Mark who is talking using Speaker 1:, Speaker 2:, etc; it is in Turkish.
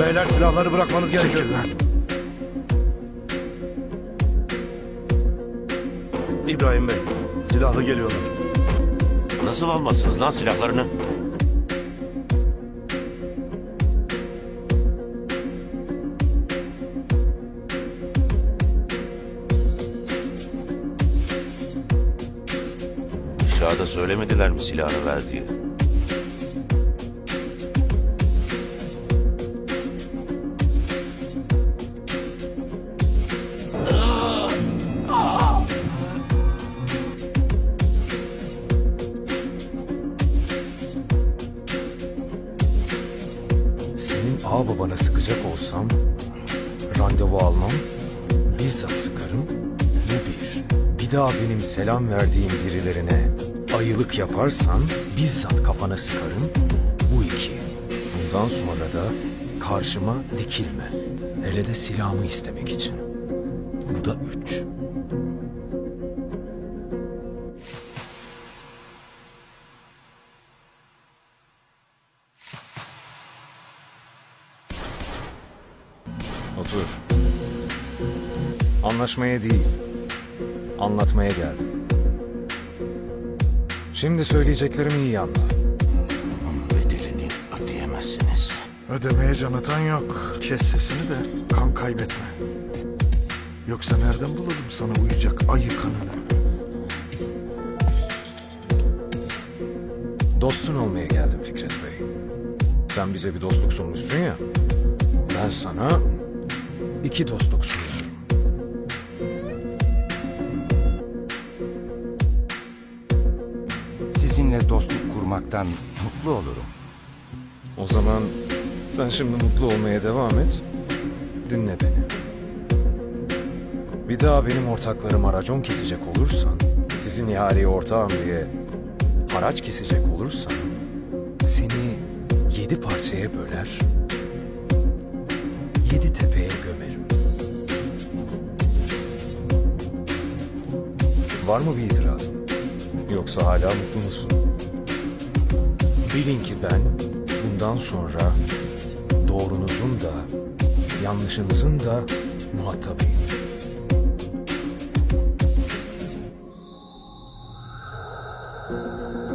Speaker 1: Beyler silahları bırakmanız gerekiyor. İbrahim Bey, silahlı geliyorlar.
Speaker 2: Nasıl almazsınız lan silahlarını? Aşağıda söylemediler mi silahını ver
Speaker 3: Senin ağababana sıkacak olsam randevu almam, bizzat sıkarım. Bu bir. Bir daha benim selam verdiğim birilerine ayılık yaparsan bizzat kafana sıkarım. Bu iki. Bundan sonra da karşıma dikilme. Hele de silahımı istemek için. Bu da üç. Otur. Anlaşmaya değil, anlatmaya geldim. Şimdi söyleyeceklerimi iyi anla.
Speaker 2: Bunun bedelini ödeyemezsiniz.
Speaker 4: Ödemeye can atan yok. Kes sesini de kan kaybetme. Yoksa nereden bulalım sana uyacak ayı kanını?
Speaker 3: Dostun olmaya geldim Fikret Bey. Sen bize bir dostluk sunmuşsun ya. Ben sana iki dostluk sunuyorum.
Speaker 5: Sizinle dostluk kurmaktan mutlu olurum.
Speaker 3: O zaman sen şimdi mutlu olmaya devam et. Dinle beni. Bir daha benim ortaklarıma racon kesecek olursan, sizin ihaleye ortağım diye haraç kesecek olursan, seni yedi parçaya böler, Var mı bir itirazın? Yoksa hala mutlu musun? Bilin ki ben bundan sonra doğrunuzun da yanlışınızın da muhatabıyım. Thank you.